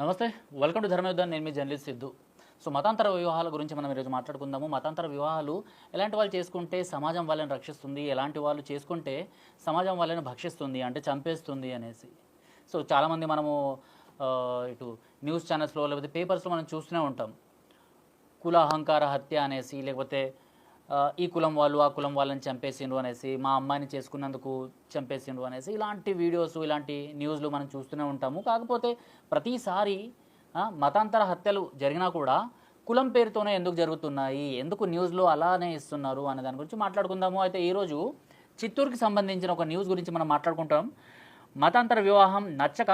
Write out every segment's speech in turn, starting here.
నమస్తే welcome to Dharmayuddham. నేను మీ జర్నలిస్ట్ సిద్ధు. సో మతాంతర వివాహాల గురించి మనం ఈరోజు మాట్లాడుకుందాము. మతాంతర వివాహాలు ఎలాంటి వాళ్ళు చేసుకుంటే సమాజం వాళ్ళని రక్షిస్తుంది ఎలాంటి వాళ్ళు చేసుకుంటే సమాజం వాళ్ళని భక్షిస్తుంది అంటే చంపేస్తుంది అనేసి. సో చాలామంది మనము ఇటు న్యూస్ ఛానల్స్లో లేకపోతే పేపర్స్లో మనం చూస్తూనే ఉంటాం. కుల అహంకార హత్య అనేసి లేకపోతే ఈ కులం వాళ్ళు ఆ కులం వాళ్ళని చంపేసిండ్రు అనేసి మా అమ్మాయిని చేసుకున్నందుకు చంపేసిండ్రు అనేసి ఇలాంటి వీడియోస్ ఇలాంటి న్యూస్లు మనం చూస్తూనే ఉంటాము. కాకపోతే ప్రతిసారి మతాంతర హత్యలు జరిగినా కూడా కులం పేరుతోనే ఎందుకు జరుగుతున్నాయి? ఎందుకు న్యూస్లో అలానే ఇస్తున్నారు అనే దాని గురించి మాట్లాడుకుందాము. అయితే ఈరోజు చిత్తూరుకి సంబంధించిన ఒక న్యూస్ గురించి మనం మాట్లాడుకుంటాం. మతాంతర వివాహం నచ్చక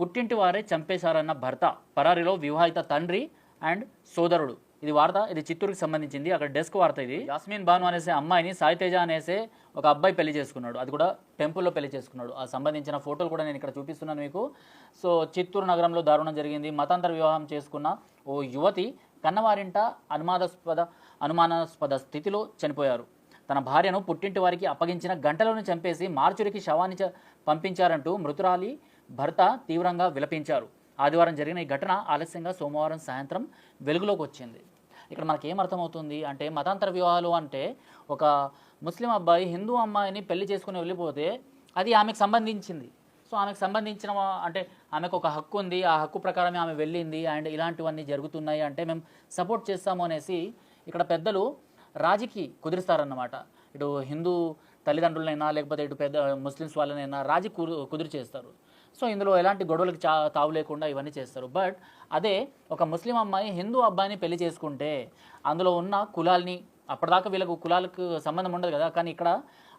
పుట్టింటి వారే చంపేశారన్న భర్త పరారిలో వివాహిత తండ్రి అండ్ సోదరుడు. ఇది వార్త ఇది చిత్తూరుకి సంబంధించింది. అక్కడ డెస్క్ వార్త ఇది. యాస్మిన్ బాను అనేసే అమ్మాయిని సాయితేజ అనేసే ఒక అబ్బాయి పెళ్ళి చేసుకున్నాడు. అది కూడా టెంపుల్లో పెళ్ళి చేసుకున్నాడు. ఆ సంబంధించిన ఫోటోలు కూడా నేను ఇక్కడ చూపిస్తున్నాను మీకు. సో చిత్తూరు నగరంలో దారుణం జరిగింది. మతాంతర వివాహం చేసుకున్న ఓ యువతి కన్నవారింట అనుమానాస్పద అనుమానాస్పద స్థితిలో చనిపోయారు. తన భార్యను పుట్టింటి వారికి అప్పగించిన గంటలను చంపేసి మార్చురికి శవాన్ని చ- పంపించారంటూ మృతురాలి భర్త తీవ్రంగా విలపించారు. ఆదివారం జరిగిన ఈ ఘటన ఆలస్యంగా సోమవారం సాయంత్రం వెలుగులోకి వచ్చింది. ఇక్కడ మనకి ఏం అర్థమవుతుంది అంటే మతాంతర వివాహాలు అంటే ఒక ముస్లిం అబ్బాయి హిందూ అమ్మాయిని పెళ్ళి చేసుకుని వెళ్ళిపోతే అది ఆమెకు సంబంధించింది. సో ఆమెకు సంబంధించిన అంటే ఆమెకు ఒక హక్కు ఉంది ఆ హక్కు ప్రకారమే ఆమె వెళ్ళింది అండ్ ఇలాంటివన్నీ జరుగుతున్నాయి అంటే మేము సపోర్ట్ చేస్తాము అనేసి ఇక్కడ పెద్దలు రాజీకి కుదిరిస్తారన్నమాట. ఇటు హిందూ తల్లిదండ్రులనైనా లేకపోతే ఇటు పెద్ద ముస్లిమ్స్ వాళ్ళనైనా రాజీ కుదిరి చేస్తారు. సో ఇందులో ఎలాంటి గొడవలకు చా తావు లేకుండా ఇవన్నీ చేస్తారు. బట్ అదే ఒక ముస్లిం అమ్మాయి హిందూ అబ్బాయిని పెళ్ళి చేసుకుంటే అందులో ఉన్న కులాల్ని అప్పటిదాకా వీళ్ళకు కులాలకు సంబంధం ఉండదు కదా కానీ ఇక్కడ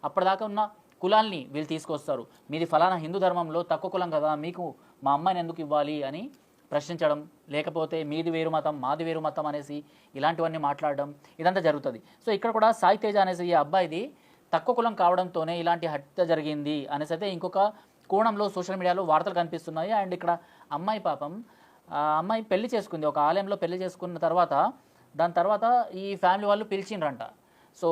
అప్పటిదాకా ఉన్న కులాల్ని వీళ్ళు తీసుకొస్తారు. మీది ఫలానా హిందూ ధర్మంలో తక్కువ కులం కదా మీకు మా అమ్మాయిని ఎందుకు ఇవ్వాలి అని ప్రశ్నించడం లేకపోతే మీది వేరు మతం మాది వేరు మతం అనేసి ఇలాంటివన్నీ మాట్లాడడం ఇదంతా జరుగుతుంది. సో ఇక్కడ కూడా సాయి తేజ అనేసి ఈ అబ్బాయిది తక్కువ కులం కావడంతోనే ఇలాంటి హత్య జరిగింది అనేసి అయితే ఇంకొక కోణంలో సోషల్ మీడియాలో వార్తలు కనిపిస్తున్నాయి. అండ్ ఇక్కడ అమ్మాయి పాపం అమ్మాయి పెళ్ళి చేసుకుంది. ఒక ఆలయంలో పెళ్ళి చేసుకున్న తర్వాత దాని తర్వాత ఈ ఫ్యామిలీ వాళ్ళు పిలిచిండ్రంట. సో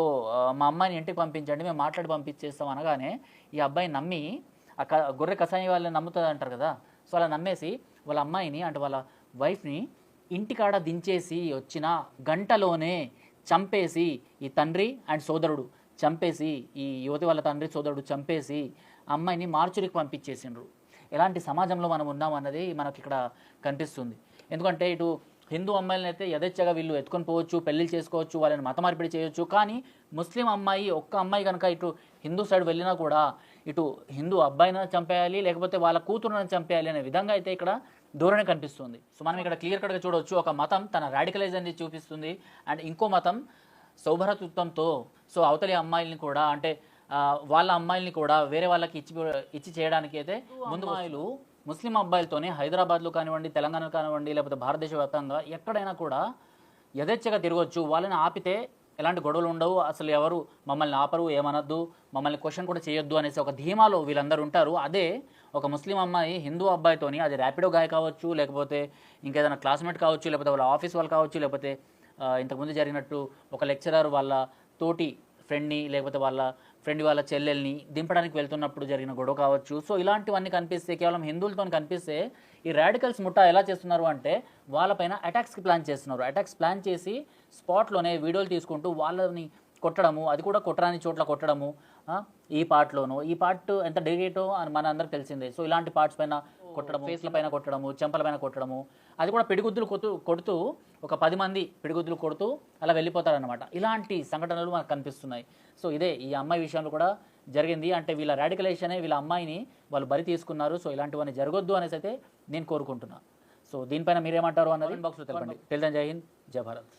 మా అమ్మాయిని ఇంటికి పంపించండి మేము మాట్లాడి పంపించేస్తాం అనగానే ఈ అబ్బాయి నమ్మి ఆ క- గొర్రె కసాయి వాళ్ళని నమ్ముతుంది అంటారు కదా. సో అలా నమ్మేసి వాళ్ళ అమ్మాయిని అంటే వాళ్ళ వైఫ్ని ఇంటికాడ దించేసి వచ్చిన గంటలోనే చంపేసి ఈ తండ్రి అండ్ సోదరుడు చంపేసి ఈ యువతి వాళ్ళ తండ్రి సోదరుడు చంపేసి అమ్మాయిని మార్చురికి పంపించేసిండ్రు. ఎలాంటి సమాజంలో మనం ఉన్నాం అన్నది మనకి ఇక్కడ కనిపిస్తుంది. ఎందుకంటే ఇటు హిందూ అమ్మాయిలను అయితే యథేచ్ఛగా వీళ్ళు ఎత్తుకొని పోవచ్చు పెళ్ళిళ్ళు చేసుకోవచ్చు వాళ్ళని మత మార్పిడి చేయొచ్చు. కానీ ముస్లిం అమ్మాయి ఒక్క అమ్మాయి కనుక ఇటు హిందూ సైడ్ వెళ్ళినా కూడా ఇటు హిందూ అబ్బాయిని చంపేయాలి లేకపోతే వాళ్ళ కూతురుని చంపేయాలి అనే విధంగా అయితే ఇక్కడ ధోరణి కనిపిస్తుంది. సో మనం ఇక్కడ క్లియర్ కట్గా చూడవచ్చు ఒక మతం తన రాడికలైజర్ని చూపిస్తుంది. అండ్ ఇంకో మతం సౌభరతత్వంతో సో అవతలి అమ్మాయిల్ని కూడా అంటే వాళ్ళ అమ్మాయిల్ని కూడా వేరే వాళ్ళకి ఇచ్చి ఇచ్చి చేయడానికి అయితే ముందు అమ్మాయిలు ముస్లిం అబ్బాయిలతోనే హైదరాబాద్లో కానివ్వండి తెలంగాణలో కానివ్వండి లేకపోతే భారతదేశ వ్యాప్తంగా ఎక్కడైనా కూడా యథేచ్ఛగా తిరగవచ్చు వాళ్ళని ఆపితే ఎలాంటి గొడవలు ఉండవు. అసలు ఎవరు మమ్మల్ని ఆపరు ఏమనొద్దు మమ్మల్ని క్వశ్చన్ కూడా చేయొద్దు అనేసి ఒక ధీమాలో వీళ్ళందరూ ఉంటారు. అదే ఒక ముస్లిం అమ్మాయి హిందూ అబ్బాయితోని అది ర్యాపిడో గాయ కావచ్చు లేకపోతే ఇంకేదైనా క్లాస్మేట్ కావచ్చు లేకపోతే వాళ్ళ ఆఫీస్ వాళ్ళు కావచ్చు లేకపోతే ఇంతకుముందు జరిగినట్టు ఒక లెక్చరర్ వాళ్ళ తోటి ఫ్రెండ్ని లేకపోతే వాళ్ళ ఫ్రెండ్ వాళ్ళ చెల్లెల్ని దింపడానికి వెళ్తున్నప్పుడు జరిగిన గొడవ కావచ్చు. సో ఇలాంటివన్నీ కనిపిస్తే కేవలం హిందువులతో కనిపిస్తే ఈ రాడికల్స్ ముఠా ఎలా చేస్తున్నారు అంటే వాళ్ళపైన అటాక్స్కి ప్లాన్ చేస్తున్నారు. అటాక్స్ ప్లాన్ చేసి స్పాట్లోనే వీడియోలు తీసుకుంటూ వాళ్ళని కొట్టడము అది కూడా కొట్టరాని చోట్ల కొట్టడము ఈ పార్ట్లోనూ ఈ పార్ట్ ఎంత డెడికేటో అని మన అందరికి తెలిసిందే. సో ఇలాంటి పార్ట్స్ పైన కొట్టడము ఫేస్ల పైన కొట్టడము చెంపల పైన కొట్టడము అది కూడా పిడిగుద్దులు కొట్టు కొడుతూ ఒక పది మంది పిడిగుద్దులు కొడుతూ అలా వెళ్ళిపోతారనమాట ఇలాంటి సంఘటనలు మనకు కనిపిస్తున్నాయి. సో ఇదే ఈ అమ్మాయి విషయంలో కూడా జరిగింది. అంటే వీళ్ళ రాడికలైజేషనే వీళ్ళ అమ్మాయిని వాళ్ళు బరి తీసుకున్నారు. సో ఇలాంటివన్నీ జరగొద్దు అనేసి అయితే నేను కోరుకుంటున్నా. సో దీనిపైన మీరేమంటారు అన్నది? బాక్స్లో తెలపండి. తెలుద్దాం జై హింద్. జై భారత్.